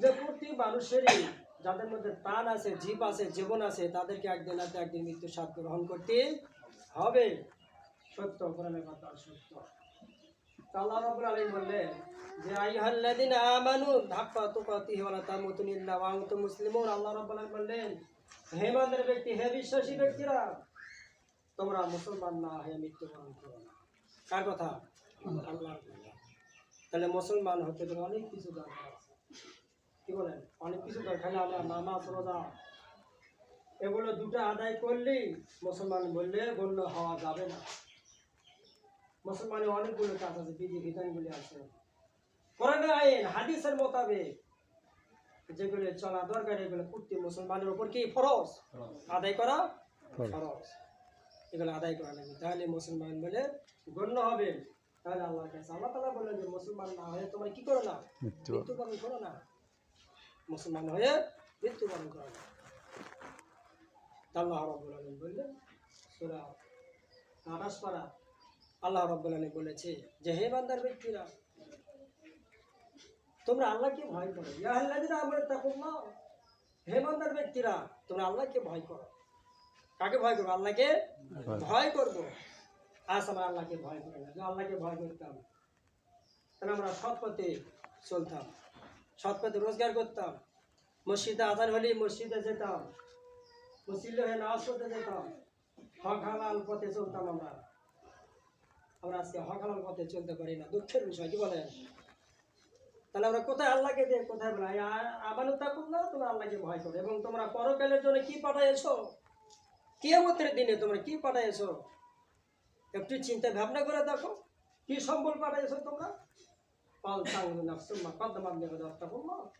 যে প্রতি মানুষেরই যাদের মধ্যে প্রাণ আছে জীব আছে জীবন আছে তাদেরকে একদিন না একদিন মৃত্যু স্বাদ গ্রহণ করতে হবে। সত্য কোরআনের কথা সত্য। তো আল্লাহ রাব্বুল আলামিন বললেন যে আইয়ুহাল্লাযিনা আমানু হাক্কা তুকাতিহি ওয়া লা তামুতুনা ইল্লা ওয়া আনতুম মুসলিমুন। আল্লাহ রাব্বুল আলামিন বললেন হে ব্যক্তি হে বিশ্বাসী ব্যক্তিরা তোমরা মুসলমান না হয়ে মৃত্যুবরণ করো না। কার কথা? আল্লাহর কথা। তাহলে মুসলমান হতে গেলে অনেক কিছু দরকার আছে। কি বলেন? অনেক কিছু আমরা নামাজ রোজা এগুলো দুটো আদায় করলেই মুসলমান বললে গণ্য হওয়া যাবে না। মুসলমানের অনেকগুলো কাজ আছে বিধি বিধানগুলি আছে। কোরআনের আইন হাদিসের মোতাবেক যেগুলো চলা দরকার এগুলো প্রতি মুসলমানের উপর কি ফরজ? আদায় করা ফরজ। এগুলো আদায় করা লাগবে। তাহলে মুসলমান বলে গণ্য হবে। তাহলে আল্লাহ কাছে আল্লাহ তালা বললেন যে মুসলমান না হয়ে তোমরা কি করো না? মৃত্যুবরণ করো না? মুসলমান হয়ে মৃত্যুবরণ করো তা আল্লাহ বললেন, সুরা পাড়া, আল্লাহ বলেছে, যে হে বান্দার ব্যক্তিরা, তোমরা আল্লাহকে ভয় করো। আমানু তাকুল্লাহ। হে বান্দার ব্যক্তিরা, তোমরা আল্লাহকে ভয় করো। কাকে ভয় করব? আল্লাহকে ভয় করব। আজ আমরা আল্লাহকে ভয় করি না। আল্লাহকে ভয় করতাম। তাহলে আমরা সৎ পথে চলতাম। সৎ পথে রোজগার করতাম। মসজিদে আজান হলে মসজিদে যেতাম। মসজিদে হয়ে নামাজ পড়তে যেতাম। হক হালাল পথে চলতাম আমরা। আমরা আজকে হক পথে চলতে পারি না। দুঃখের বিষয়, কি বলেন? তাহলে আমরা কোথায় আল্লাহকে দিয়ে কোথায় বলাই আমানত তাকুন না, তোমরা আল্লাহকে ভয় করো। এবং তোমরা পরকালের জন্য কি পাঠাইছো কিয়ামতের দিনে তোমরা কি পাঠাইছো একটু চিন্তা ভাবনা করে দেখো। কি সম্বল পাঠাইছো তোমরা? Bal tanrının aksılma, bal damam ne kadar da bulma.